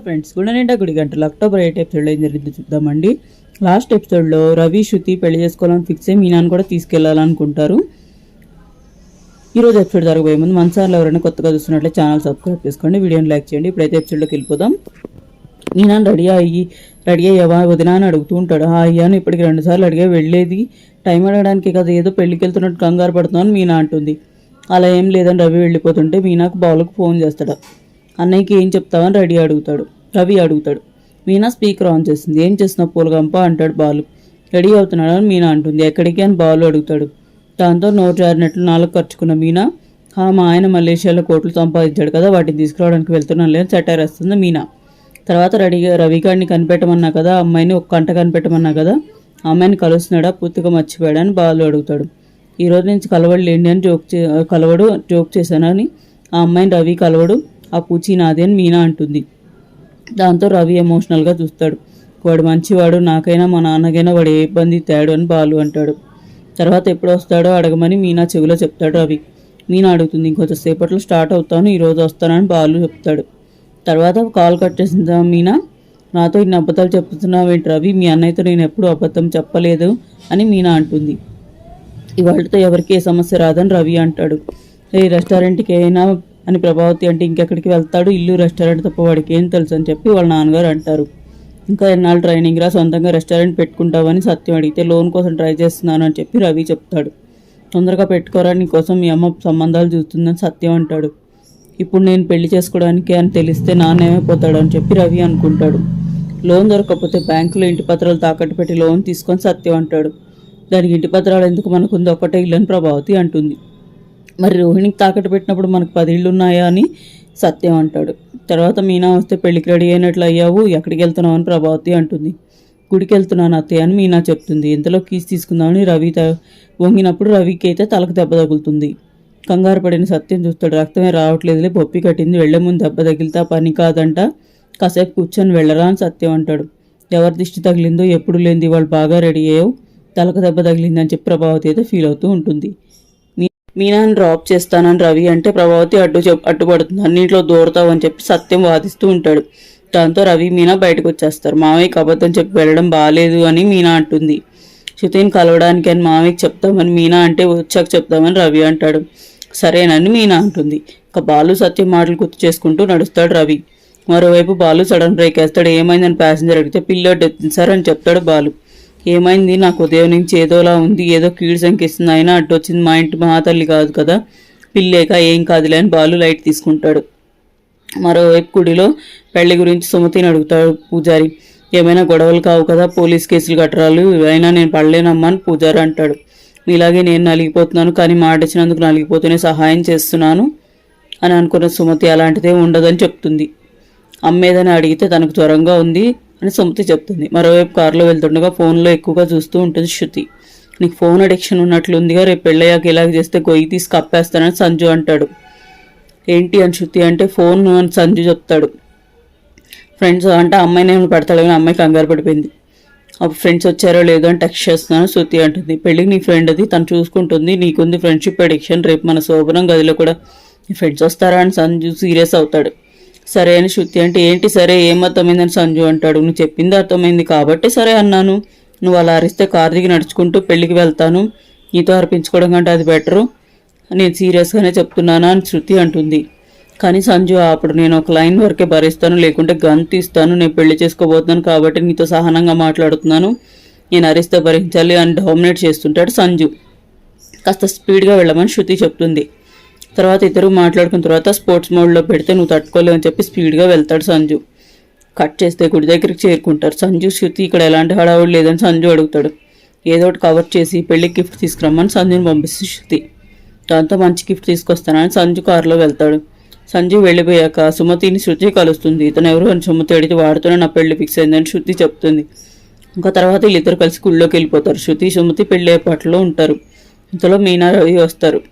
Friends గుండెనిండా గుడి గంటలు. October eight ఎపిసోడ్లో ఏం జరిగిందో చూద్దామండి. లాస్ట్ ఎపిసోడ్లో రవి శృతి పెళ్ళి చేసుకోవాలని ఫిక్స్ అయ్యి మీనాన్ని కూడా తీసుకెళ్ళాలనుకుంటారు. ఈరోజు ఎపిసోడ్ జరగబోయే ముందు మన ఎవరైనా కొత్తగా చూస్తున్నట్లే ఛానల్ సబ్స్క్రైబ్ చేసుకోండి వీడియోని లైక్ చేయండి. ఇప్పుడైతే ఎపిసోడ్లోకి వెళ్ళిపోదాం. మీనాన్ రెడీ అయ్యి రెడీ అయ్యావా వదినా అని అడుగుతూ ఉంటాడు. ఆ అయ్యాను ఇప్పటికి రెండు సార్లు అడిగా వెళ్ళేది. టైం అడగడానికి కదా ఏదో పెళ్ళికి వెళ్తున్నట్టు కంగారు పడుతున్నాను మీనా అంటుంది. అలా ఏం లేదని రవి వెళ్ళిపోతుంటే మీనాకు బావులకు ఫోన్ చేస్తాడు. అన్నయ్యకి ఏం చెప్తావని రెడీ అడుగుతాడు. రవి అడుగుతాడు. మీనా స్పీకర్ ఆన్ చేస్తుంది. ఏం చేస్తున్నావు? పూలగంప అంటాడు బాలు. రెడీ అవుతున్నాడు అని మీనా అంటుంది. ఎక్కడికి అని బాలు అడుగుతాడు. దాంతో నోరు జారినట్లు నాలుగు ఖర్చుకున్న మీనా "హా, మా ఆయన మలేషియాలో కోట్లు సంపాదించాడు కదా వాటిని తీసుకురావడానికి వెళ్తున్నాను లేని సెటైర్ మీనా. తర్వాత రెడీగా రవి కనిపెట్టమన్నా కదా ఆ అమ్మాయిని ఒక కంట కనిపెట్టమన్నా కదా ఆ అమ్మాయిని కలుస్తున్నాడా? పూర్తిగా మర్చిపోయాడా అని బాలు అడుగుతాడు. ఈ రోజు నుంచి కలవడు లేండి అని జోక్ చే కలవడు జోక్ చేశానని ఆ అమ్మాయిని రవి కలవడు ఆ పూచి నాది అని మీనా అంటుంది. దాంతో రవి ఎమోషనల్గా చూస్తాడు. వాడు మంచివాడు నాకైనా మా నాన్నకైనా వాడు ఏ ఇబ్బంది తేడు అని బాలు అంటాడు. తర్వాత ఎప్పుడు వస్తాడో అడగమని మీనా చెవిలో చెప్తాడు రవి. మీనా అడుగుతుంది ఇంకొంతసేపట్లో స్టార్ట్ అవుతాను ఈరోజు వస్తానని బాలు చెప్తాడు. తర్వాత కాల్ కట్ చేసిన మీనా? నాతో ఇన్ని అబద్ధాలు చెప్తున్నావు ఏంటి రవి? మీ అన్నయ్యతో నేను ఎప్పుడు అబద్ధం చెప్పలేదు అని మీనా అంటుంది. ఇవాళతో ఎవరికి ఏ సమస్య రాదని రవి అంటాడు. ఏ రెస్టారెంట్కి అయినా అని ప్రభావతి అంటే ఇంకెక్కడికి వెళ్తాడు? ఇల్లు రెస్టారెంట్ తప్ప వాడికి ఏం తెలుసు అని చెప్పి వాళ్ళ నాన్నగారు అంటారు. ఇంకా ఎన్నాళ్ళు ట్రైనింగ్ రా? సొంతంగా రెస్టారెంట్ పెట్టుకుంటావని సత్యం అడిగితే లోన్ కోసం ట్రై చేస్తున్నాను అని చెప్పి రవి చెప్తాడు. తొందరగా పెట్టుకోరా నీకోసం మీ అమ్మ సంబంధాలు చూస్తుందని సత్యం అంటాడు. ఇప్పుడు నేను పెళ్ళి చేసుకోవడానికి అని తెలిస్తే నాన్నేమైపోతాడు అని చెప్పి రవి అనుకుంటాడు. లోన్ దొరకకపోతే బ్యాంకులో ఇంటి పత్రాలు తాకట్టు పెట్టి లోన్ తీసుకొని సత్యం అంటాడు. దానికి ఇంటి పత్రాలు ఎందుకు మనకుంది? ఒక్కటే ఇల్లు అని ప్రభావతి అంటుంది. మరి రోహిణికి తాకట్టు పెట్టినప్పుడు మనకు పది ఇళ్ళు ఉన్నాయా అని సత్యం అంటాడు. తర్వాత మీనా వస్తే పెళ్ళికి రెడీ అయినట్లు అయ్యావు ఎక్కడికి వెళ్తున్నావు అని ప్రభావతి అంటుంది. గుడికి వెళ్తున్నాను అత్తయ్య అని మీనా చెప్తుంది. ఇంతలో కీస్ తీసుకుందామని రవి వంగినప్పుడు రవికి అయితే తలకు దెబ్బ తగులుతుంది. కంగారు పడిన సత్యం చూస్తాడు. రక్తమే రావట్లేదులే బొప్పి కట్టింది. వెళ్ళే ముందు దెబ్బ తగిలితే ఆ పని కాదంట. కాసేపు కూర్చొని వెళ్ళరా అని సత్యం అంటాడు. ఎవరి దిష్టి తగిలిందో ఎప్పుడు లేనిది వాళ్ళు బాగా రెడీ అయ్యావు. తలకు దెబ్బ తగిలిందని చెప్పి ప్రభావతి అయితే ఫీల్ అవుతూ ఉంటుంది. మీనాని డ్రాప్ చేస్తానని రవి అంటే ప్రభావతి అడ్డు చెప్ అడ్డుపడుతుంది అన్నింట్లో దూరతావని చెప్పి సత్యం వాదిస్తూ ఉంటాడు. దాంతో రవి మీనా బయటకు వచ్చేస్తారు. మామయ్యకి అబద్ధం చెప్పి వెళ్ళడం బాగాలేదు అని మీనా అంటుంది. శృతిని కలవడానికి అని మామయ్యకి చెప్తామని మీనా అంటే వచ్చాక చెప్తామని రవి అంటాడు. సరేనని మీనా అంటుంది. ఇక బాలు సత్యం మాటలు గుర్తు చేసుకుంటూ నడుస్తాడు రవి. మరోవైపు బాలు సడన్ బ్రేక్ వేస్తాడు. ఏమైందని? ప్యాసింజర్ అడిగితే పిల్లోడు సార్ అని చెప్తాడు బాలు. ఏమైంది? నాకు ఉదయం నుంచి ఏదోలా ఉంది. ఏదో కీడు సంకేస్తుంది అయినా అడ్డు వచ్చింది మా ఇంటి మహాతల్లి కాదు కదా. పిల్లేక ఏం కాదులే అని బాలు లైట్ తీసుకుంటాడు. మరోవైపు గుడిలో పెళ్ళి గురించి సుమతిని అడుగుతాడు పూజారి. ఏమైనా గొడవలు కావు కదా? పోలీస్ కేసులు కట్టరాలు ఇవైనా నేను పడలేనమ్మా అని పూజారి అంటాడు. మీలాగే నేను నలిగిపోతున్నాను కానీ మాట ఇచ్చినందుకు నలిగిపోతూనే సహాయం చేస్తున్నాను అని అనుకున్న సుమతి అలాంటిదే ఉండదని చెప్తుంది. అమ్మేదని అడిగితే తనకు జ్వరంగా ఉంది. అని సుమతి చెప్తుంది. మరోవైపు కారులో వెళ్తుండగా ఫోన్లో ఎక్కువగా చూస్తూ ఉంటుంది శృతి. నీకు ఫోన్ అడిక్షన్ ఉన్నట్లుందిగా రేపు పెళ్ళయ్యాక ఇలాగ చేస్తే గొయ్యి తీసి కప్పేస్తానని సంజు అంటాడు. ఏంటి అని శృతి అంటే ఫోన్ అని సంజు చెప్తాడు. ఫ్రెండ్స్ అంటే అమ్మాయి నేను పెడతాడు కానీ అమ్మాయి కంగారు పడిపోయింది. అప్పుడు ఫ్రెండ్స్ వచ్చారో లేదో అని టెక్స్ట్ చేస్తున్నాను శృతి అంటుంది. పెళ్ళికి నీ ఫ్రెండ్ అది తను చూసుకుంటుంది నీకుంది ఫ్రెండ్షిప్ అడిక్షన్ రేపు మన శోభనం గదిలో కూడా నీ ఫ్రెండ్స్ వస్తారా అని సంజు సీరియస్ అవుతాడు. సరే అని శృతి అంటే ఏంటి సరే ఏం అర్థమైందని సంజు అంటాడు. నువ్వు చెప్పింది అర్థమైంది కాబట్టి సరే అన్నాను. నువ్వు అలా అరిస్తే కారు దిగి నడుచుకుంటూ పెళ్ళికి వెళ్తాను. నీతో అర్పించుకోవడం కంటే అది బెటరు. నేను సీరియస్గానే చెప్తున్నానా? అని శృతి అంటుంది. కానీ సంజు అప్పుడు నేను ఒక లైన్ వరకే భరిస్తాను. లేకుంటే గన్ తీస్తాను. నేను పెళ్ళి చేసుకోబోతున్నాను కాబట్టి నీతో సహనంగా మాట్లాడుతున్నాను. నేను అరిస్తే భరించాలి అని డామినేట్ చేస్తుంటాడు సంజు. కాస్త స్పీడ్గా వెళ్ళమని శృతి చెప్తుంది. తర్వాత ఇద్దరు మాట్లాడుకున్న తర్వాత స్పోర్ట్స్ మోడ్లో పెడితే నువ్వు తట్టుకోలేవు అని చెప్పి స్పీడ్గా వెళ్తాడు సంజు. కట్ చేస్తే గుడి దగ్గరికి చేరుకుంటారు. సంజు శృతి ఇక్కడ ఎలాంటి హడావుడు లేదని సంజు అడుగుతాడు. ఏదో ఒకటి కవర్ చేసి పెళ్ళి గిఫ్ట్ తీసుకురమ్మని సంజుని పంపిస్తుంది శృతి. దాంతో మంచి గిఫ్ట్ తీసుకొస్తానని సంజు కారులో వెళ్తాడు. సంజు వెళ్ళిపోయాక సుమతిని శృతి కలుస్తుంది. ఇతను ఎవరు అని సుమతి అడిగితే వాడుతూనే నా పెళ్ళి ఫిక్స్ అయిందని శృతి చెప్తుంది. ఇంకా తర్వాత వీళ్ళిద్దరు కలిసి గుళ్ళోకి వెళ్ళిపోతారు. శృతి సుమతి పెళ్ళి ఏర్పాట్లో ఉంటారు. ఇంతలో మీనా రవి వస్తారు.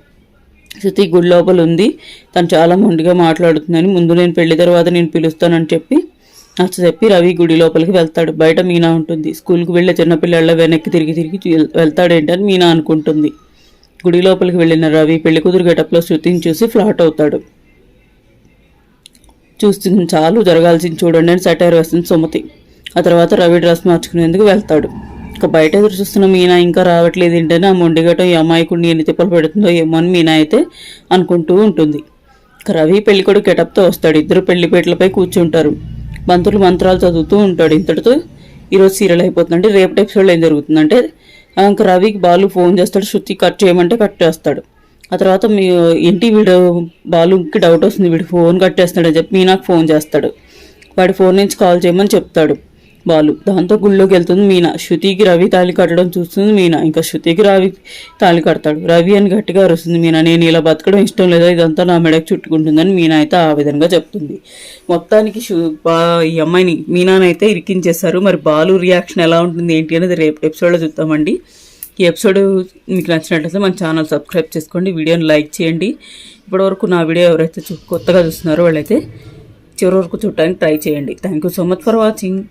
శృతి గుడి లోపల ఉంది. తను చాలా మొండిగా మాట్లాడుతుందని ముందు నేను పెళ్ళి తర్వాత నేను పిలుస్తానని చెప్పి నచ్చ చెప్పి రవి గుడి లోపలికి వెళ్తాడు. బయట మీనా ఉంటుంది. స్కూల్కి వెళ్ళే చిన్నపిల్లల వెనక్కి తిరిగి తిరిగి వెళ్తాడేంటని మీనా అనుకుంటుంది. గుడి లోపలికి వెళ్ళిన రవి పెళ్ళి కూతురు గెటప్లో శృతిని చూసి ఫ్లాట్ అవుతాడు. చూస్తుంది చాలు జరగాల్సింది చూడండి అని సెటైర్ వేస్తుంది సుమతి. ఆ తర్వాత రవి డ్రెస్ మార్చుకునేందుకు వెళ్తాడు. ఇక బయట ఎదురు చూస్తున్న మీనా ఇంకా రావట్లేదు ఏంటని ఆ మొండిగటం ఈ అమాయకుడిని ఎన్ని తిప్పలు పెడుతుందో ఏమో అని మీనా అయితే అనుకుంటూ ఉంటుంది. ఇక రవి పెళ్ళికొడు కెటప్తో గెటప్తో వస్తాడు. ఇద్దరు పెళ్ళిపేటలపై కూర్చుంటారు. మంత్రులు మంత్రాలు చదువుతూ ఉంటాడు. ఇంతటితో ఈరోజు సీరియల్ అయిపోతుందంటే రేపు ఎపిసోడ్లో ఏం జరుగుతుందంటే ఇంకా రవికి బాలు ఫోన్ చేస్తాడు. శృతి కట్ చేయమంటే కట్ చేస్తాడు. ఆ తర్వాత మీ ఏంటి వీడు బాలుకి డౌట్ వస్తుంది. వీడు ఫోన్ కట్టేస్తాడని చెప్పి మీనాకు ఫోన్ చేస్తాడు. వాడి ఫోన్ నుంచి కాల్ చేయమని చెప్తాడు. బాలు. దాంతో గుళ్ళోకి వెళ్తుంది మీనా. శృతికి రవి తాళి కట్టడం చూస్తుంది మీనా. ఇంకా శృతికి రవి తాళి కడతాడు. రవి అని గట్టిగా అరుస్తుంది మీనా. నేను ఇలా బతకడం ఇష్టం లేదా? ఇదంతా నా మెడకు చుట్టుకుంటుందని మీనా అయితే ఆ విధంగా చెప్తుంది. మొత్తానికి ఈ అమ్మాయిని మీనానైతే ఇరికించేశారు. మరి బాలు రియాక్షన్ ఎలా ఉంటుంది ఏంటి అనేది రేపు ఎపిసోడ్లో చూద్దామండి. ఈ ఎపిసోడ్ మీకు నచ్చినట్లయితే మన ఛానల్ సబ్స్క్రైబ్ చేసుకోండి. వీడియోని లైక్ చేయండి. ఇప్పటివరకు నా వీడియో ఎవరైతే చూ- కొత్తగా చూస్తున్నారో వాళ్ళైతే చివరి వరకు చూడటానికి ట్రై చేయండి. Thank you so much for watching.